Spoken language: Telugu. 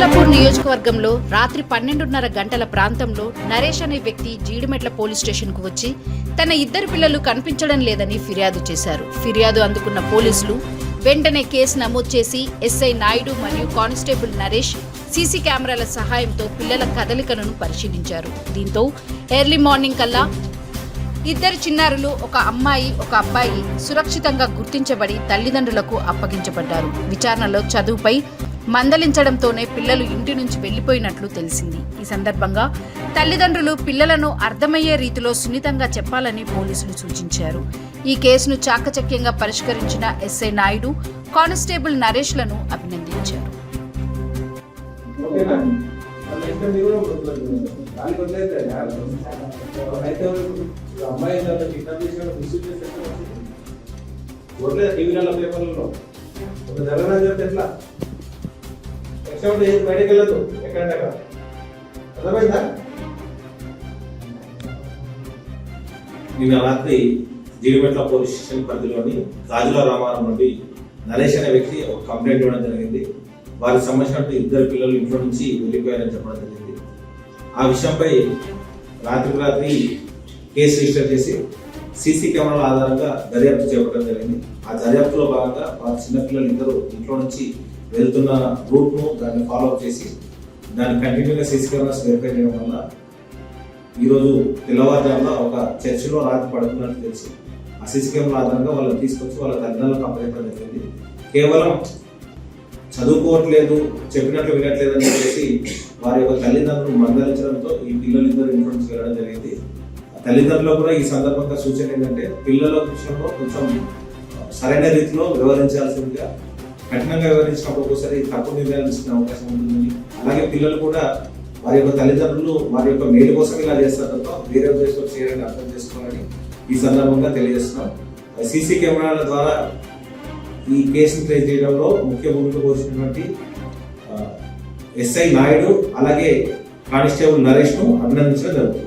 నియోజకవర్గంలో రాత్రి పన్నెండున్నర గంటల ప్రాంతంలో నరేష్ అనే వ్యక్తి జీడిమెట్ల పోలీస్ స్టేషన్కు వచ్చి తన ఇద్దరు పిల్లలు కనిపించడం లేదని ఫిర్యాదు చేశారు. ఫిర్యాదు అందుకున్న పోలీసులు వెంటనే కేసు నమోదు చేసి ఎస్ఐ నాయుడు మరియు కానిస్టేబుల్ నరేష్ సీసీ కెమెరాల సహాయంతో పిల్లల కదలికలను పరిశీలించారు. దీంతో ఎర్లీ మార్నింగ్ కల్లా ఇద్దరు చిన్నారులు ఒక అమ్మాయి ఒక అబ్బాయి సురక్షితంగా గుర్తించబడి తల్లిదండ్రులకు అప్పగించబడ్డారు. విచారణలో చదువుపై మందలించడంతోనే పిల్లలు ఇంటి నుంచి వెళ్ళిపోయినట్లు తెలిసింది. ఈ సందర్భంగా తల్లిదండ్రులు పిల్లలను అర్థమయ్యే రీతిలో సున్నితంగా చెప్పాలని పోలీసులు సూచించారు. ఈ కేసును చాకచక్యంగా పరిష్కరించిన ఎస్ఐ నాయుడు కానిస్టేబుల్ నరేష్లను అభినందించారు. ఒక జగన్ చెప్తే ఎట్లా ఎక్సెప్ట్ ఏది బయటకు వెళ్ళదు ఎక్కడంటే అక్కడ అర్థమైందా? నిన్న రాత్రి జీడిమెట్ల పోలీస్ స్టేషన్ పరిధిలోని రాజుల రామారం నుండి నరేష్ అనే వ్యక్తి ఒక కంప్లైంట్ ఇవ్వడం జరిగింది. వారికి సంబంధించినట్టు ఇద్దరు పిల్లలు ఇంట్లో నుంచి వెళ్ళిపోయారని చెప్పడం జరిగింది. ఆ విషయంపై రాత్రికి రాత్రి కేసు రిజిస్టర్ చేసి సీసీ కెమెరాల ఆధారంగా దర్యాప్తు చేపట్టడం జరిగింది. ఆ దర్యాప్తులో భాగంగా వారి చిన్నపిల్లలు ఇద్దరు ఇంట్లో నుంచి వెళ్తున్న రూట్ను దాన్ని ఫాలో అప్ చేసి దాన్ని కంటిన్యూగా సీసీ కెమెరాస్ వెరిఫై చేయడం వల్ల ఈరోజు తెల్లవారుజామున ఒక చర్చిలో రాత్రి పడుతున్నట్టు తెలిసి. ఆ సీసీ కెమెరా ఆధారంగా వాళ్ళని తీసుకొచ్చి వాళ్ళ తల్లిదండ్రులకు అప్పచెప్పడం జరిగింది. కేవలం చదువుకోవట్లేదు చెప్పినట్లు వినట్లేదు అని చెప్పేసి వారి యొక్క తల్లిదండ్రులు మందలించడంతో ఈ పిల్లలు ఇద్దరు ఇంట్లో నుంచి వెళ్ళడం తల్లిదండ్రులు కూడా ఈ సందర్భంగా సూచన ఏంటంటే పిల్లల విషయంలో కొంచెం సరైన రీతిలో వ్యవహరించాల్సిందిగా కఠినంగా వ్యవహరించినప్పుడు ఒకసారి తప్పు నిర్ణయాలు తీసుకునే అవకాశం ఉంటుందని అలాగే పిల్లలు కూడా వారి యొక్క తల్లిదండ్రులు వారి యొక్క మేలు కోసం ఇలా చేస్తారు తప్ప వేరే ఉద్దేశంతో చేయాలని అర్థం చేసుకోవాలని ఈ సందర్భంగా తెలియజేస్తున్నాం. సీసీ కెమెరాల ద్వారా ఈ కేసును ట్రేస్ చేయడంలో ముఖ్య భూమిక పోషించినటువంటి ఎస్ఐ నాయుడు అలాగే కానిస్టేబుల్ నరేష్ను అభినందించడం జరుగుతుంది.